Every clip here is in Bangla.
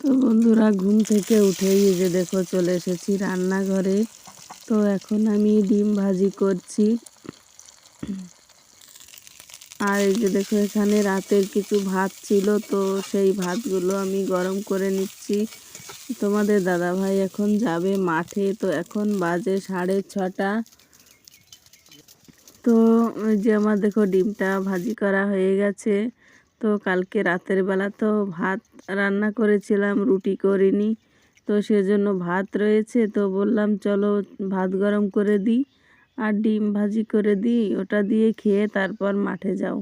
তো বন্ধুরা, ঘুম থেকে এই যে দেখো চলে এসেছি রান্নাঘরে। তো এখন আমি ডিম ভাজি করছি। আর এই যে দেখো, এখানে রাতের কিছু ভাত ছিল, তো সেই ভাতগুলো আমি গরম করে নিচ্ছি। তোমাদের দাদা ভাই এখন যাবে মাঠে, তো এখন বাজে সাড়ে ছটা। তো যে আমার দেখো, ডিমটা ভাজি করা হয়ে গেছে। তো কালকে রাতের বেলা তো ভাত রান্না করেছিলাম, রুটি করিনি। তো সেজন্য ভাত রয়েছে, তো বললাম চলো ভাত গরম করে দিই আর ডিম ভাজি করে দিই, ওটা দিয়ে খেয়ে তারপর মাঠে যাও।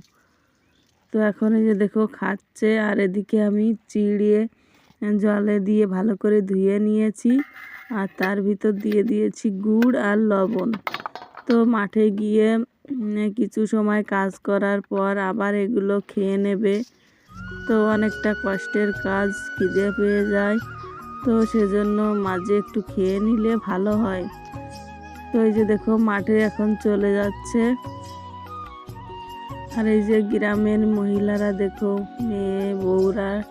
তো এখন এই যে দেখো খাচ্ছে, আর এদিকে আমি চিড়িয়ে জলে দিয়ে ভালো করে ধুয়ে নিয়েছি, আর তার ভিতর দিয়ে দিয়েছি গুড় আর লবণ। তো মাঠে গিয়ে কিছু সময় কাজ করার পর আবার এগুলো খেয়ে নেবে। তো অনেকটা কষ্টের কাজ, খিদে পেয়ে যায়। তো সেজন্য মাঝে একটু খেয়ে নিলে ভালো হয়। তো এই যে দেখো, মাঠে এখন চলে যাচ্ছে। আর এই যে গ্রামের মহিলারা দেখো, মেয়ে, বউরা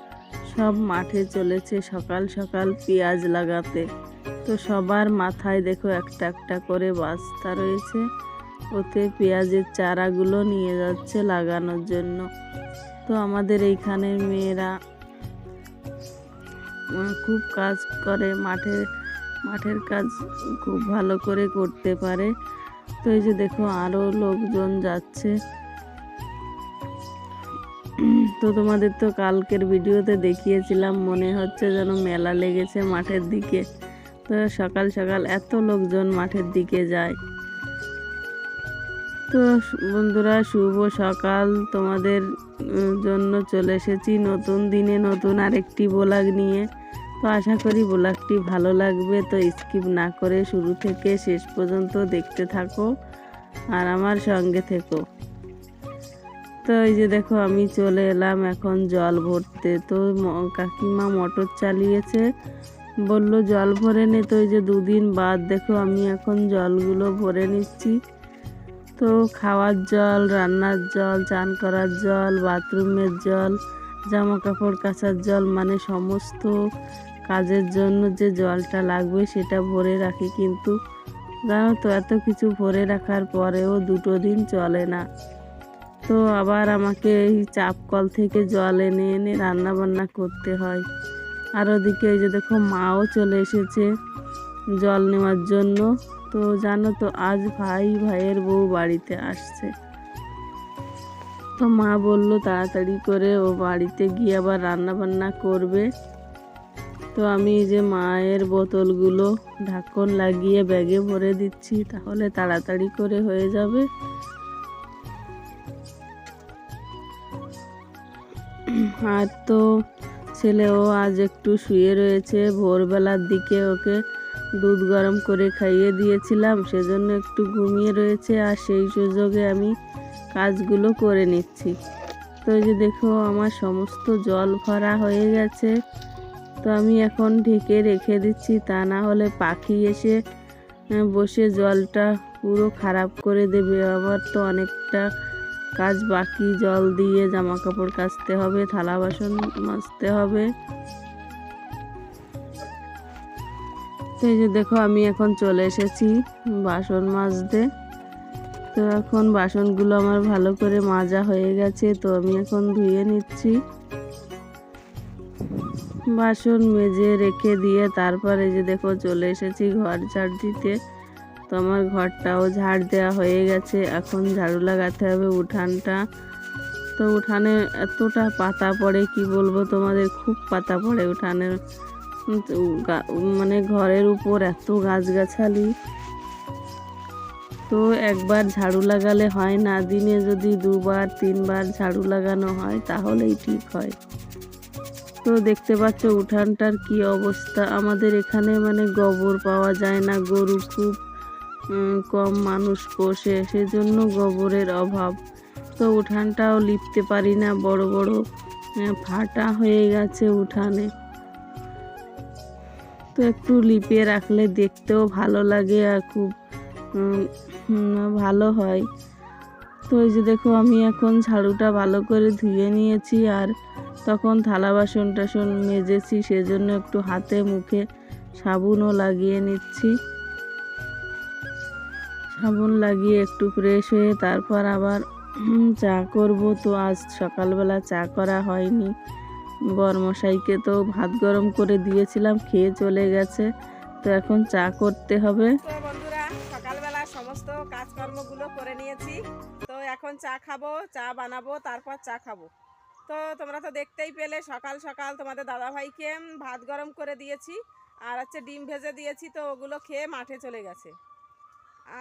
সব মাঠে চলেছে সকাল সকাল পেঁয়াজ লাগাতে। তো সবার মাথায় দেখো একটা একটা করে বাস্তা রয়েছে। ওতে পেঁয়াজের চারাগুলো নিয়ে যাচ্ছে লাগানোর জন্য। তো আমাদের এইখানের মেয়েরা খুব কাজ করে মাঠে মাঠের কাজ খুব ভালো করে করতে পারে। তো এই যে দেখো আরও লোকজন যাচ্ছে। তো তোমাদের তো কালকের ভিডিওতে দেখিয়েছিলাম, মনে হচ্ছে যেন মেলা লেগেছে মাঠের দিকে। তো সকাল সকাল এত লোকজন মাঠের দিকে যায়। তো বন্ধুরা, শুভ সকাল। তোমাদের জন্য চলে এসেছি নতুন দিনে নতুন আরেকটি ব্লগ নিয়ে। তো আশা করি ব্লগটি ভালো লাগবে। তো স্কিপ না করে শুরু থেকে শেষ পর্যন্ত দেখতে থাকো আর আমার সঙ্গে থেকো। তো এই যে দেখো, আমি চলে এলাম এখন জল ভরতে। তো কাকিমা মোটর চালিয়েছে। বলল, জল ভরে নে। তো এই যে দুদিন বাদ, দেখো, আমি এখন জলগুলো ভরে নিচ্ছি। তো খাওয়ার জল, রান্নার জল, চান করার জল, বাথরুমের জল জামা কাপড় কাচার জল মানে সমস্ত কাজের জন্য যে জলটা লাগবে সেটা ভরে রাখি। কিন্তু জানো তো, এত কিছু ভরে রাখার পরেও দুটো দিন চলে না। তো আবার আমাকে এই চাপ কল থেকে জল এনে এনে রান্না বান্না করতে হয়। আর ওদিকে এই যে দেখো, মাও চলে এসেছে জল নেওয়ার জন্য। তো জানো তো, আজ ভাই ভাইয়ের বউ বাড়িতে আসছে। তো মা বলল, তাড়াতাড়ি করে ও বাড়িতে গিয়ে আবার রান্না বান্না করবে। তো আমি যে মায়ের বোতলগুলো ঢাকন লাগিয়ে ব্যাগে ভরে দিচ্ছি, তাহলে তাড়াতাড়ি করে হয়ে যাবে। আর তো ছেলেও আজ একটু শুয়ে রয়েছে, ভোরবেলার দিকে ওকে দুধ গরম করে খাইয়ে দিয়েছিলাম, সেজন্য একটু ঘুমিয়ে রয়েছে আর সেই সুযোগে আমি কাজগুলো করে নিচ্ছি। তো এই যে দেখো, আমার সমস্ত জল ভরা হয়ে গেছে। তো আমি এখন ঢেকে রেখে দিচ্ছি, তা না হলে পাখি এসে বসে জলটা পুরো খারাপ করে দেবে। আবার তো অনেকটা কাজ বাকি, জল দিয়ে জামা কাপড় কাচতে হবে, থালা বাসন মাজতে হবে। তো যে দেখো, আমি এখন চলে এসেছি বাসন মাজতে। তো এখন বাসনগুলো আমার ভালো করে মাজা হয়ে গেছে, তো আমি এখন ধুয়ে নিচ্ছি। বাসন মেজে রেখে দিয়ে তারপরে যে দেখো, চলে এসেছি ঘর ঝাড় দিতে। তো আমার ঘরটাও ঝাড় দেওয়া হয়ে গেছে, এখন ঝাড়ু লাগাতে হবে উঠানটা। তো উঠানে এতটা পাতা পড়ে, কি বলব তোমাদের, খুব পাতা পড়ে উঠানের। মানে ঘরের উপর এত গাছগাছালি। তো একবার ঝাড়ু লাগালে হয় না, দিনে যদি দুবার, তিনবার ঝাড়ু লাগানো হয়, তাহলেই ঠিক হয়। তো দেখতে পাচ্ছ উঠানটার কি অবস্থা। আমাদের এখানে মানে গোবর পাওয়া যায় না গরু খুব কম মানুষ পোষে, সেজন্য গোবরের অভাব। তো উঠানটাও লিপতে পারি না, বড় বড় ফাটা হয়ে গেছে উঠানে। তো একটু লিপে রাখলে দেখতেও ভালো লাগে আর খুব ভালো হয়। তো এই যে দেখো, আমি এখন ঝাড়ুটা ভালো করে ধুয়ে নিয়েছি আর তখন থালা বাসন টাসন মেজেছি, সেজন্য একটু হাতে মুখে সাবুনও লাগিয়ে নিচ্ছি। সাবুন লাগিয়ে একটু ফ্রেশ হয়ে তারপর আবার চা করব। তো আজ সকালবেলা চা করা হয়নি। বরমশাইকে তো ভাত গরম করে দিয়েছিলাম, খেয়ে চলে গেছে। তো এখন চা করতে হবে। বন্ধুরা, সকালবেলা সমস্ত কাজকর্মগুলো করে নিয়েছি। তো এখন চা খাব, চা বানাবো, তারপর চা খাব। তো তোমরা তো দেখতেই পেলে, সকাল সকাল তোমাদের দাদাভাইকে ভাত গরম করে দিয়েছি, আর হচ্ছে ডিম ভেজে দিয়েছি, তো ওগুলো খেয়ে মাঠে চলে গেছে।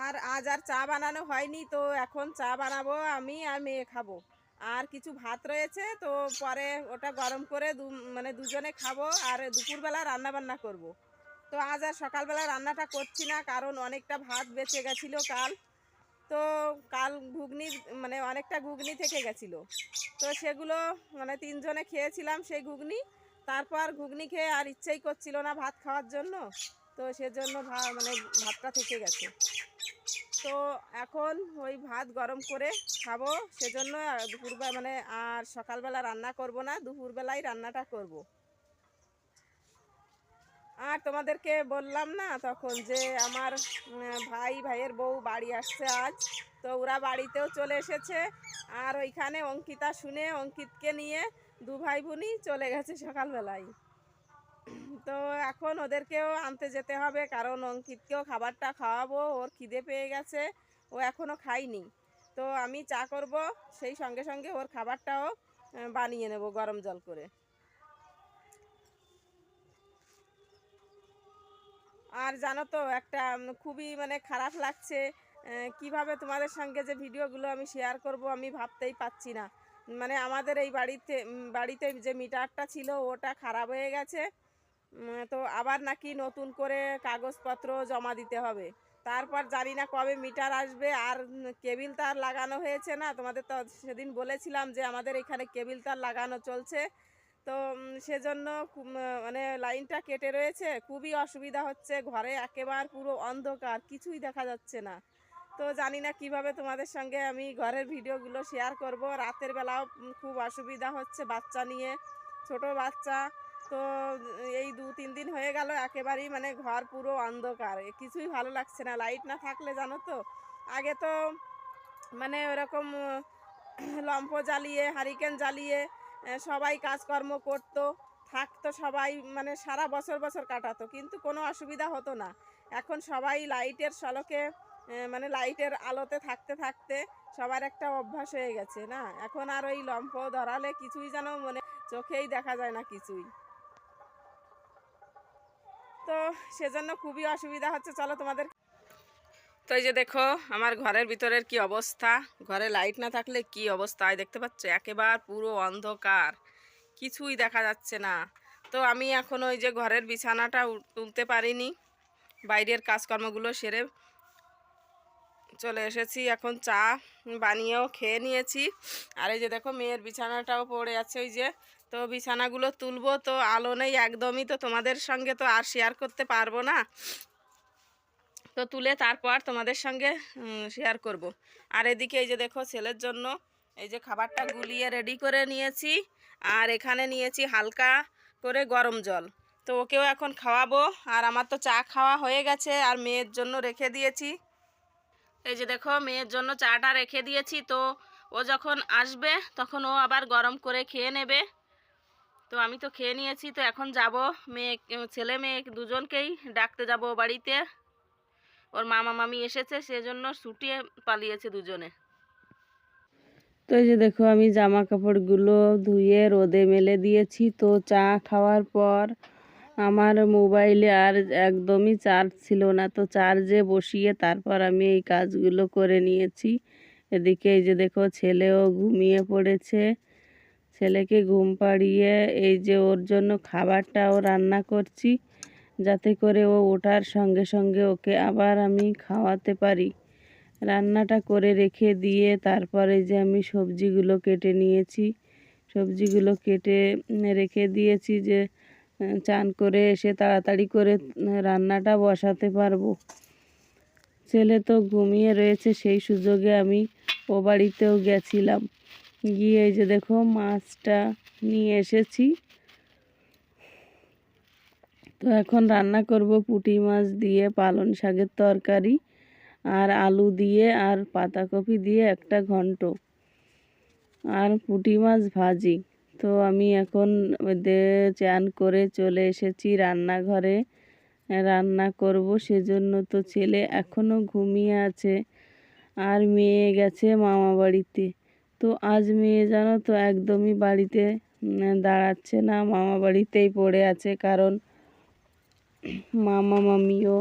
আর আজ আর চা বানানো হয়নি, তো এখন চা বানাবো, আমি আর মেয়ে খাব। আর কিছু ভাত রয়েছে, তো পরে ওটা গরম করে দু মানে দুজনে খাব আর দুপুরবেলা রান্না বান্না করব। তো আজ আর সকালবেলা রান্নাটা করছি না, কারণ অনেকটা ভাত বেঁচে গেছিল কাল। তো কাল ঘুগনি মানে অনেকটা ঘুগনি থেকে গেছিল। তো সেগুলো মানে তিনজনে খেয়েছিলাম সেই ঘুগনি। তারপর ঘুগনি খেয়ে আর ইচ্ছেই করছিল না ভাত খাওয়ার জন্য। তো সেজন্য ভা- মানে ভাতটা থেকে গেছে। তো এখন ওই ভাত গরম করে খাব, সেজন্য দুপুরবেলা মানে আর সকালবেলা রান্না করব না দুপুরবেলায় রান্নাটা করব। আর তোমাদেরকে বললাম না তখন যে আমার ভাই ভাইয়ের বউ বাড়ি আসছে আজ, তো ওরা বাড়িতেও চলে এসেছে আর ওইখানে অঙ্কিতা শুনে অঙ্কিতকে নিয়ে দু ভাই বোনই চলে গেছে সকালবেলায় তো এখন ওদেরকেও আনতে যেতে হবে, কারণ অঙ্কিতকেও খাবারটা খাওয়াবো, ওর খিদে পেয়ে গেছে, ও এখনও খায়নি। তো আমি চা করব, সেই সঙ্গে সঙ্গে ওর খাবারটাও বানিয়ে নেব গরম জল করে। আর জানো তো, একটা খুবই মানে খারাপ লাগছে কীভাবে তোমাদের সঙ্গে যে ভিডিওগুলো আমি শেয়ার করব আমি ভাবতেই পাচ্ছি না। মানে আমাদের এই বাড়িতে বাড়িতে যে মিটারটা ছিল, ওটা খারাপ হয়ে গেছে। তো আবার নাকি নতুন করে কাগজপত্র জমা দিতে হবে। তারপর জানি না কবে মিটার আসবে, আর কেবিল তার লাগানো হয়েছে না। তোমাদের তো সেদিন বলেছিলাম যে আমাদের এখানে কেবিল তার লাগানো চলছে। তো সেজন্য মানে লাইনটা কেটে রয়েছে। খুবই অসুবিধা হচ্ছে, ঘরে একেবারে পুরো অন্ধকার, কিছুই দেখা যাচ্ছে না। তো জানি না কীভাবে তোমাদের সঙ্গে আমি ঘরের ভিডিওগুলো শেয়ার করব। রাতের বেলাও খুব অসুবিধা হচ্ছে বাচ্চা নিয়ে। ছোট বাচ্চা, তো এই দু তিন দিন হয়ে গেল একেবারেই মানে ঘর পুরো অন্ধকার। কিছুই ভালো লাগছে না, লাইট না থাকলে জানো তো? আগে তো মানে ওরকম লম্প জ্বালিয়ে, হারিকেন জ্বালিয়ে সবাই কাজকর্ম করতো, থাকতো সবাই মানে সারা বছর বছর কাটাতো, কিন্তু কোনো অসুবিধা হতো না। এখন সবাই লাইটের সলকে মানে লাইটের আলোতে থাকতে থাকতে সবার একটা অভ্যাস হয়ে গেছে না? এখন আর ওই লম্প ধরালে কিছুই যেন মনে চোখেই দেখা যায় না কিছুই। তো সেজন্য খুবই অসুবিধা হচ্ছে। চলো তোমাদের তো এই যে দেখো, আমার ঘরের ভিতরের কি অবস্থা? ঘরে লাইট না থাকলে কি অবস্থা? দেখতে পাচ্ছ, একেবারে পুরো অন্ধকার। কিছুই দেখা যাচ্ছে না। তো আমি এখন ওই যে ঘরের বিছানাটা তুলতে পারিনি। বাইরের কাজকর্মগুলো সেরে চলে এসেছি। এখন চা বানিয়েও খেয়ে নিয়েছি। আর এই যে দেখো, মেয়ের বিছানাটাও পড়ে আছে। ওই যে তো বিছানাগুলো তুলবো, তো আলো নেই একদমই, তো তোমাদের সঙ্গে তো আর শেয়ার করতে পারব না। তো তুলে তারপর তোমাদের সঙ্গে শেয়ার করব। আর এদিকে এই যে দেখো, ছেলের জন্য এই যে খাবারটা গুলিয়ে রেডি করে নিয়েছি, আর এখানে নিয়েছি হালকা করে গরম জল। তো ওকেও এখন খাওয়াবো, আর আমার তো চা খাওয়া হয়ে গেছে, আর মেয়ের জন্য রেখে দিয়েছি। এই যে দেখো, মেয়ের জন্য চাটা রেখে দিয়েছি, তো ও যখন আসবে, তখন ও আবার গরম করে খেয়ে নেবে। তো আমি তো খেয়ে নিয়েছি, তো এখন যাব মেয়ে, ছেলে মেয়ে দুজনকেই ডাকতে যাব বাড়িতে। ওর মামা মামি এসেছে, সেজন্য ছুটিয়ে পালিয়েছে দুজনে। তো এই যে দেখো আমি জামা কাপড়গুলো ধুয়ে রোদে মেলে দিয়েছি, তো চা খাওয়ার পর আমার মোবাইলে আর একদমই চার্জ ছিল না, তো চার্জে বসিয়ে তারপর আমি এই কাজগুলো করে নিয়েছি। এদিকে এই যে দেখো ছেলেও ঘুমিয়ে পড়েছে। ছেলেকে ঘুম পাড়িয়ে এই যে ওর জন্য খাবারটাও রান্না করছি, যাতে করে ও ওঠার সঙ্গে সঙ্গে ওকে আবার আমি খাওয়াতে পারি। রান্নাটা করে রেখে দিয়ে তারপরে যে আমি সবজিগুলো কেটে নিয়েছি, সবজিগুলো কেটে রেখে দিয়েছি যে চান করে এসে তাড়াতাড়ি করে রান্নাটা বসাতে পারব। ছেলে তো ঘুমিয়ে রয়েছে, সেই সুযোগে আমি ও বাড়িতেও গেছিলাম। গিয়ে এই যে দেখো মাছটা নিয়ে এসেছি। তো এখন রান্না করব পুঁটি মাছ দিয়ে, পালং শাকের তরকারি আর আলু দিয়ে আর পাতাকপি দিয়ে একটা ঘন্ট আর পুঁটি মাছ ভাজি। তো আমি এখন চান করে চলে এসেছি রান্নাঘরে। রান্না করব সেজন্য তো ছেলে এখনও ঘুমিয়ে আছে। আর মেয়ে গেছে মামা বাড়িতে তো আজ মেয়ে জানো তো একদমই বাড়িতে দাঁড়াচ্ছে না। মামা বাড়িতেই পড়ে আছে কারণ মামা মামিও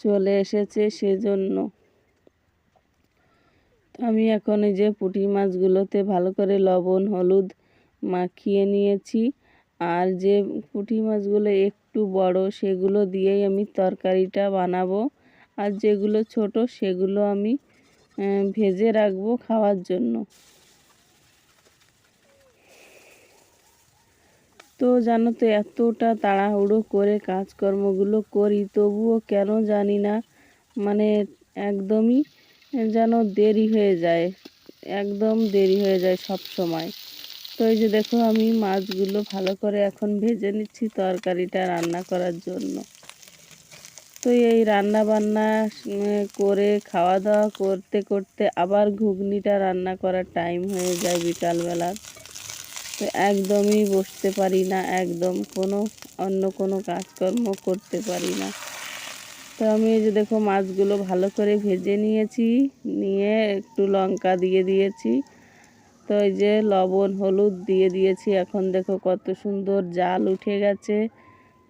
চলে এসেছে সেজন্য। আমি এখন এই যে পুঁটি মাছগুলোতে ভালো করে লবণ, হলুদ মাখিয়ে নিয়েছি। আর যে পুঁটি মাছগুলো একটু বড়, সেগুলো দিয়েই আমি তরকারিটা বানাবো। আর যেগুলো ছোট, সেগুলো আমি ভেজে রাখব খাওয়ার জন্য। তো জানো তো, এতটা তাড়াহুড়ো করে কাজকর্মগুলো করি, তবুও কেন জানি না মানে একদমই যেন দেরি হয়ে যায়, একদম দেরি হয়ে যায় সব সময়। তো এই যে দেখো, আমি মাছগুলো ভালো করে এখন ভেজে নিচ্ছি তরকারিটা রান্না করার জন্য। তো এই রান্না বান্না করে খাওয়া দাওয়া করতে করতে আবার ঘুগনিটা রান্না করার টাইম হয়ে যায় বিকালবেলা তো একদমই বসতে পারি না, একদম কোনো, অন্য কোনো কাজকর্ম করতে পারি না। তো আমি এই যে দেখো মাছগুলো ভালো করে ভেজে নিয়েছি, নিয়ে একটু লঙ্কা দিয়ে দিয়েছি। তো এই যে লবণ, হলুদ দিয়ে দিয়েছি, এখন দেখো কত সুন্দর জাল উঠে গেছে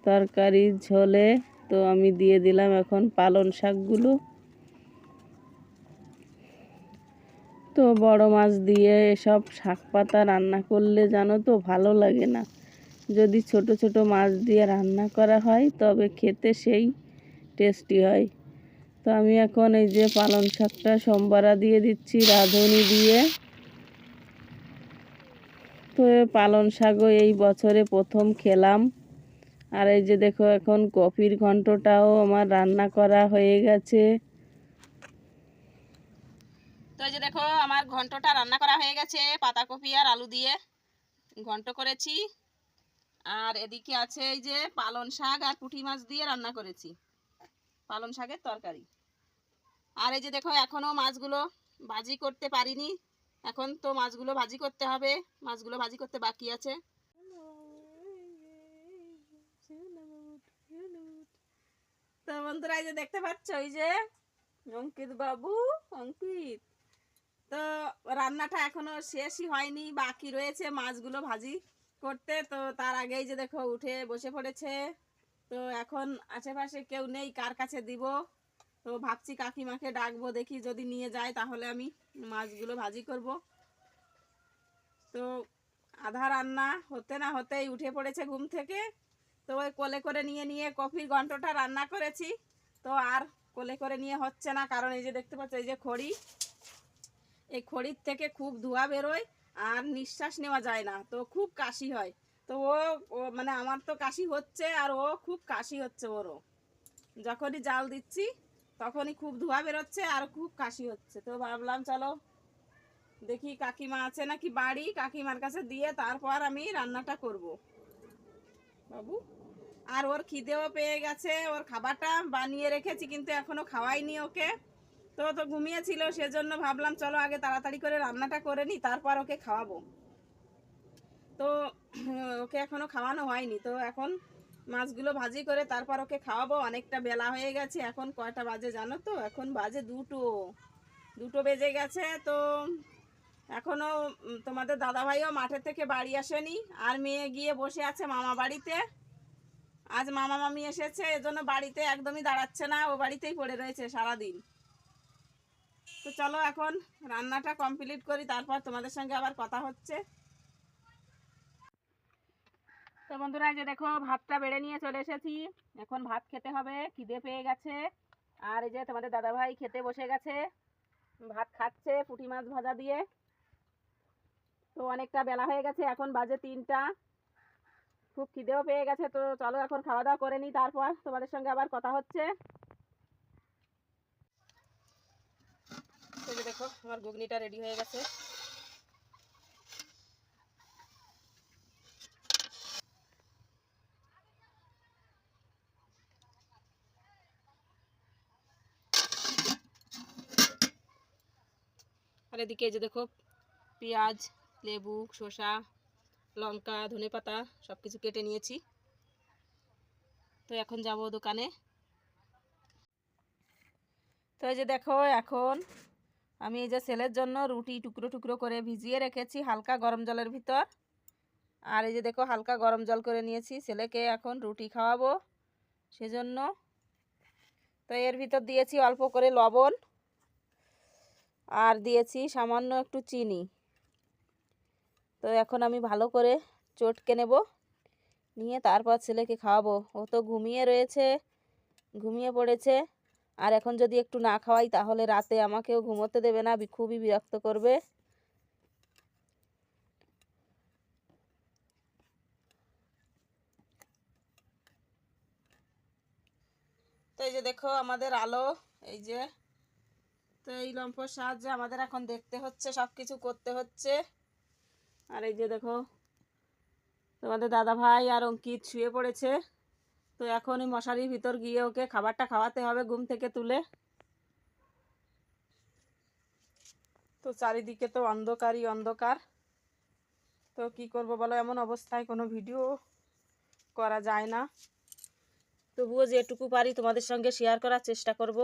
তরকারির ঝোলে। তো আমি দিয়ে দিলাম এখন পালং শাকগুলো। তো বড় মাছ দিয়ে এসব শাক পাতা রান্না করলে জানো তো ভালো লাগে না। যদি ছোট ছোট মাছ দিয়ে রান্না করা হয়, তবে খেতে সেই টেস্টি হয়। তো আমি এখন এই যে পালং শাকটা সোমবারা দিয়ে দিচ্ছি রাঁধুনি দিয়ে। তো এ পালং শাকও এই বছরে প্রথম খেলাম। আর এই যে দেখো এখন কফির ঘন্টটাও আমার রান্না করা হয়ে গেছে। এই যে দেখো, আমার ঘন্টটা রান্না করা হয়ে গেছে, পাতাকপি আর আলু দিয়ে। ঘন্ট করেছি। আর এদিকে আছে এই যে পালং শাক আর পুঁটি মাছ দিয়ে রান্না করেছি। পালং শাকের তরকারি। আর এই যে দেখো, এখনও মাছগুলো ভাজি করতে পারিনি। এখন তো মাছগুলো ভাজি করতে হবে। মাছগুলো ভাজি করতে বাকি আছে। তো বন্ধুরা, এই যে দেখতে পাচ্ছ ওই যে অঙ্কিত বাবু, অঙ্কিত। তো রান্নাটা এখনও শেষই হয়নি, বাকি রয়েছে মাছগুলো ভাজি করতে। তো তার আগেই যে দেখো উঠে বসে পড়েছে। তো এখন আশেপাশে কেউ নেই, কার কাছে দিব? তো ভাবছি কাকিমাকে ডাকবো, দেখি যদি নিয়ে যায় তাহলে আমি মাছগুলো ভাজি করব। তো আধা রান্না হতে না হতেই উঠে পড়েছে ঘুম থেকে। তো ওই কোলে করে নিয়ে নিয়ে কফির ঘন্টটা রান্না করেছি। তো আর কোলে করে নিয়ে হচ্ছে না, কারণ এই যে দেখতে পাচ্ছ, এই যে খড়ি। এই খড়ির থেকে খুব ধোঁয়া বেরোয় আর নিঃশ্বাস নেওয়া যায় না। তো খুব কাশি হয়। তো ও মানে আমার তো কাশি হচ্ছে আর ও খুব কাশি হচ্ছে ওরও। যখনই জাল দিচ্ছি তখনই খুব ধোঁয়া বেরোচ্ছে আর খুব কাশি হচ্ছে। তো ভাবলাম চলো দেখি কাকিমা আছে নাকি বাড়ি। কাকিমার কাছে দিয়ে তারপর আমি রান্নাটা করব। বাবু, আর ওর খিদেও পেয়ে গেছে। ওর খাবারটা বানিয়ে রেখেছি কিন্তু এখনও খাওয়াইনি ওকে। তো তো ঘুমিয়েছিল সেজন্য ভাবলাম চলো আগে তাড়াতাড়ি করে রান্নাটা করে নিই তারপর ওকে খাওয়াবো। তো ওকে এখনও খাওয়ানো হয়নি তো এখন মাছগুলো ভাজি করে তারপর ওকে খাওয়াবো অনেকটা বেলা হয়ে গেছে এখন কয়টা বাজে জানো তো? এখন বাজে দুটো দুটো বেজে গেছে তো এখনও উম, তোমাদের দাদাভাইও মাঠের থেকে বাড়ি আসেনি আর মেয়ে গিয়ে বসে আছে মামা বাড়িতে। আজ মামা মামি এসেছে এজন্য বাড়িতে একদমই দাঁড়াচ্ছে না ও বাড়িতেই পড়ে রয়েছে সারাদিন। তো চলো এখন রান্নাটা কমপ্লিট করি, তারপর তোমাদের সঙ্গে আবার কথা হচ্ছে। তো বন্ধুরা যে দেখো, ভাতটা বেড়ে নিয়ে চলে এসেছি। এখন ভাত খেতে হবে, খিদে পেয়ে গেছে। আর এই যে তোমাদের দাদাভাই খেতে বসে গেছে। ভাত খাচ্ছে পুঁটি মাছ ভাজা দিয়ে। তো অনেকটা বেলা হয়ে গেছে, এখন বাজে তিনটা। খুব খিদেও পেয়ে গেছে, তো চলো এখন খাওয়া দাওয়া করে নিই, তারপর তোমাদের সঙ্গে আবার কথা হচ্ছে। যে দেখো, আমার ঘুগনিটা রেডি হয়ে গেছে। আর এদিকে যে দেখো, পেঁয়াজ, লেবু, শসা, লঙ্কা, ধনে পাতা সব কিছু কেটে নিয়েছি। তো এখন যাব দোকানে। তো এই যে দেখো, এখন আমি এই যে ছেলের জন্য রুটি টুকরো টুকরো করে ভিজিয়ে রেখেছি হালকা গরম জলের ভিতর। আর এই যে দেখো হালকা গরম জল করে নিয়েছি, ছেলেকে এখন রুটি খাওয়াবো সেজন্য। তো এর ভিতর দিয়েছি অল্প করে লবণ আর দিয়েছি সামান্য একটু চিনি। তো এখন আমি ভালো করে চটকে নেব, নিয়ে তারপর ছেলেকে খাওয়াবো। ও তো ঘুমিয়ে রয়েছে, ঘুমিয়ে পড়েছে। আর এখন যদি একটু না খাওয়াই, তাহলে রাতে আমাকেও ঘুমোতে দেবে না খুবই বিরক্ত করবে। তো এই যে দেখো, আমাদের আলো, এই যে, তো এই লম্পর সাহায্যে আমাদের এখন দেখতে হচ্ছে সব কিছু করতে হচ্ছে। আর এই যে দেখো, তোমাদের দাদা ভাই আর অঙ্কিত শুয়ে পড়েছে। তো এখন ওই মশারির ভিতর গিয়ে ওকে খাবারটা খাওয়াতে হবে ঘুম থেকে তুলে। তো চারিদিকে তো অন্ধকারই অন্ধকার। তো কি করব বলো, এমন অবস্থায় কোনো ভিডিও করা যায় না। তবুও যেটুকু পারি তোমাদের সঙ্গে শেয়ার করার চেষ্টা করব।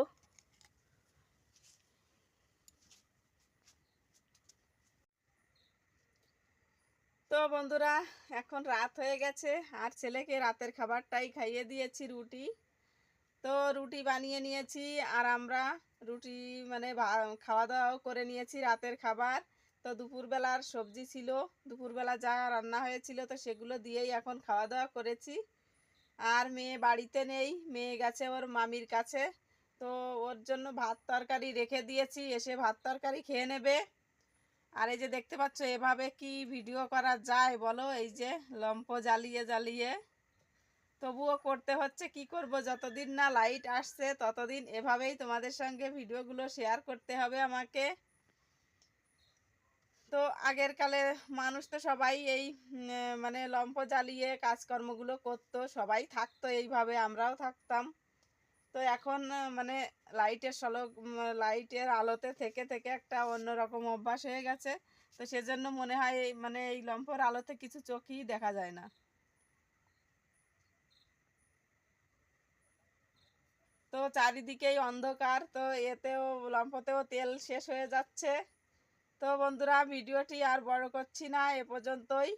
তো বন্ধুরা, এখন রাত হয়ে গেছে আর ছেলেকে রাতের খাবারটাই খাইয়ে দিয়েছি, রুটি। তো রুটি বানিয়ে নিয়েছি আর আমরা রুটি মানে খাওয়া দাওয়াও করে নিয়েছি রাতের খাবার। তো দুপুরবেলার সবজি ছিল, দুপুরবেলা যা রান্না হয়েছিল তো সেগুলো দিয়েই এখন খাওয়া দাওয়া করেছি। আর মেয়ে বাড়িতে নেই, মেয়ে গেছে ওর মামির কাছে। তো ওর জন্য ভাত তরকারি রেখে দিয়েছি, এসে ভাত তরকারি খেয়ে নেবে। আর এই যে দেখতে পাচ্ছ, এভাবে কি ভিডিও করা যায় বলো? এই যে লম্প জ্বালিয়ে জ্বালিয়ে। তবুও করতে হচ্ছে, কি করব? যতদিন না লাইট আসছে, ততদিন এভাবেই তোমাদের সঙ্গে ভিডিওগুলো শেয়ার করতে হবে আমাকে। তো আগের কালে মানুষ তো সবাই এই মানে লম্প জ্বালিয়ে কাজকর্মগুলো করতো, সবাই থাকতো এইভাবে, আমরাও থাকতাম। তো এখন মানে লাইটের সলক লাইটের আলোতে থেকে থেকে একটা অন্যরকম অভ্যাস হয়ে গেছে। তো সেজন্য মনে হয় মানে এই লম্পর আলোতে কিছু চোখই দেখা যায় না। তো চারিদিকেই অন্ধকার, তো এতেও, লম্পতেও তেল শেষ হয়ে যাচ্ছে। তো বন্ধুরা, ভিডিওটি আর বড় করছি না, এ পর্যন্তই।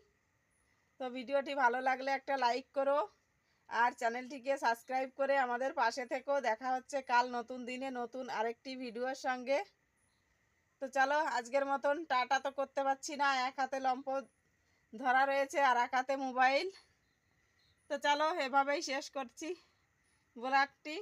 তো ভিডিওটি ভালো লাগলে একটা লাইক করো। আর চ্যানেলটিকে সাবস্ক্রাইব করে আমাদের পাশে থেকেও দেখা হচ্ছে কাল নতুন দিনে নতুন আরেকটি ভিডিওর সঙ্গে। তো চলো, আজকের মতন টাটা তো করতে পারছি না। এক হাতে লম্প ধরা রয়েছে আর এক হাতে মোবাইল। তো চলো, এভাবেই শেষ করছি ব্লগটি।